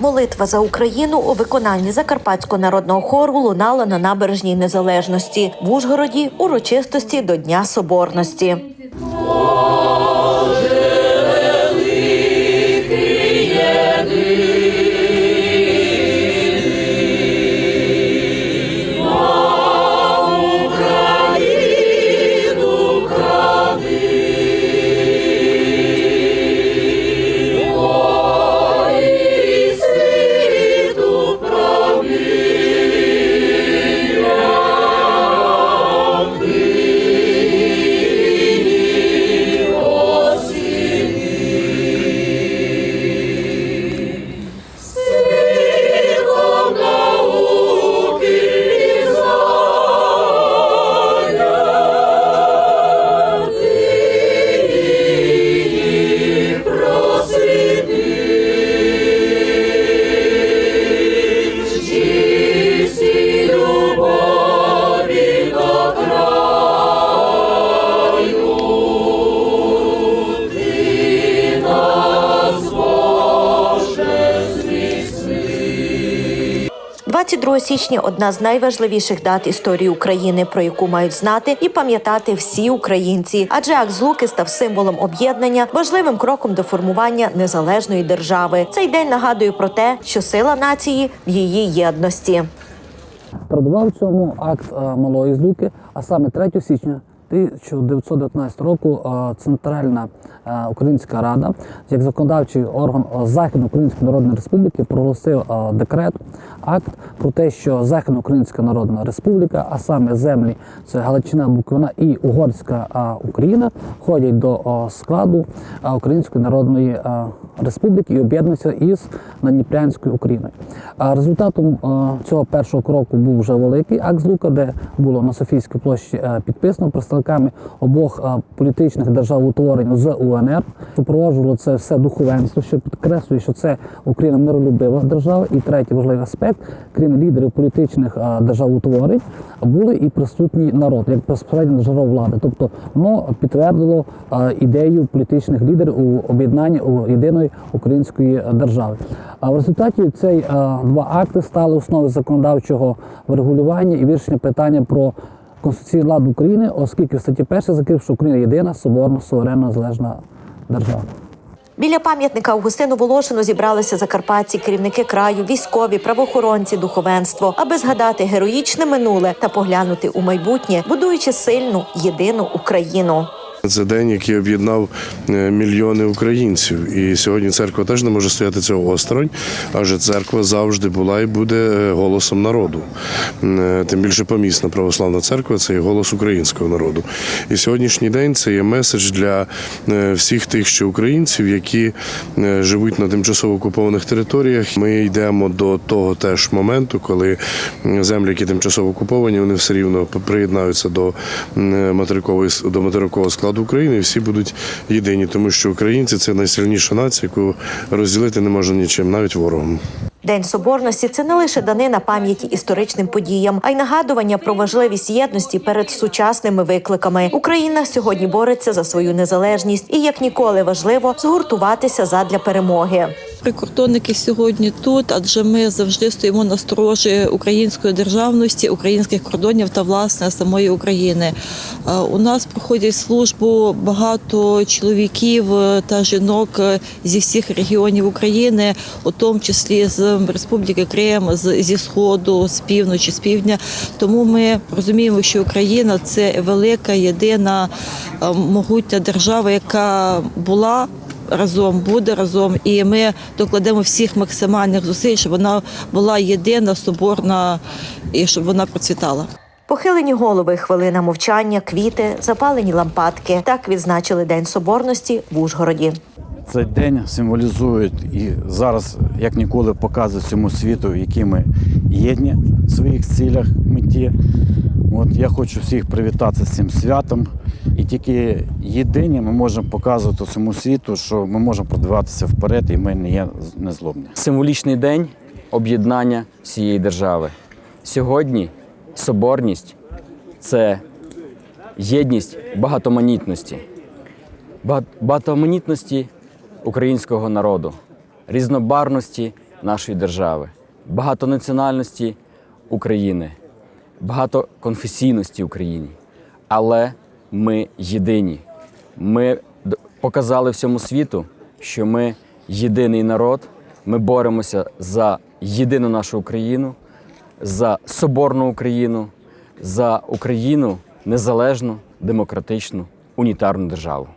Молитва за Україну у виконанні Закарпатського народного хору лунала на набережній незалежності в Ужгороді урочистості до Дня Соборності. – 22 січня одна з найважливіших дат історії України, про яку мають знати і пам'ятати всі українці. Адже акт злуки став символом об'єднання, важливим кроком до формування незалежної держави. Цей день нагадує про те, що сила нації в її єдності. Продавав цьому акт е, малої злуки, а саме 3 січня 1919 року е, Центральна е, Українська Рада, як законодавчий орган е, Західноукраїнської Народної Республіки, проголосив декрет, акт про те, що Західноукраїнська Народна Республіка, а саме землі це Галичина, Буковина і Угорська Україна, входять до складу Української Народної Республіки і об'єднуються із Надніпрянською Україною. Результатом цього першого кроку був вже великий акт злука, де було на Софійській площі підписано представниками обох е, політичних держав утворень з УНР. Супроводжувало це все духовенство, що підкреслює, що це Україна миролюбива держава. І третій важливий аспект, крім лідерів політичних е, держав утворень, були і присутній народ, як безпосередньо джерело влади. Тобто воно підтвердило е, ідею політичних лідерів у об'єднанні у єдиної української держави. А в результаті цей два акти стали основою законодавчого врегулювання і вирішення питання про конституційний лад України, оскільки в статті 1 закрив, що Україна єдина соборна, суверенна, незалежна держава. Біля пам'ятника Августину Волошину зібралися закарпатці, керівники краю, військові, правоохоронці, духовенство, аби згадати героїчне минуле та поглянути у майбутнє, будуючи сильну єдину Україну. Це день, який об'єднав е, мільйони українців. І сьогодні церква теж не може стояти цього осторонь, адже церква завжди була і буде е, голосом народу. Е, Тим більше помісна православна церква це є голос українського народу. І сьогоднішній день це є меседж для всіх тих ще українців, які живуть на тимчасово окупованих територіях. Ми йдемо до того теж моменту, коли землі, які тимчасово окуповані, вони все рівно приєднаються до материкової до материкового складу України. і Всі будуть єдині, тому що українці це найсильніша нація, яку розділити не можна нічим, навіть ворогом. День соборності це не лише данина пам'яті історичним подіям, а й нагадування про важливість єдності перед сучасними викликами. Україна сьогодні бореться за свою незалежність і як ніколи важливо згуртуватися задля перемоги. Прикордонники сьогодні тут, адже ми завжди стоїмо на сторожі української державності, українських кордонів та власне самої України. Е, У нас проходять службу багато чоловіків та жінок е, зі всіх регіонів України, у тому числі з Республіки Крим, зі сходу, з півночі, з півдня. Тому ми розуміємо, що Україна це велика, єдина е, могутня держава, яка була разом, буде разом, і ми докладемо всіх максимальних зусиль, щоб вона була єдина, соборна і щоб вона процвітала. Похилені голови, хвилина мовчання, квіти, запалені лампадки. Так відзначили День соборності в Ужгороді. Цей день символізує і зараз, як ніколи, показує всьому світу, які ми єдні в своїх цілях, меті. От я хочу всіх привітати з цим святом. І тільки єдині ми можемо показувати всьому світу, що ми можемо продаватися вперед, і ми не є незлобні. символічний день об'єднання всієї держави. Сьогодні соборність це єдність багатоманітності, багатоманітності українського народу, різнобарності нашої держави, багатонаціональності України, багатоконфесійності України. Але ми єдині. Ми показали всьому світу, що ми єдиний народ. Ми боремося за єдину нашу Україну, за соборну Україну, за Україну незалежну, демократичну, унітарну державу.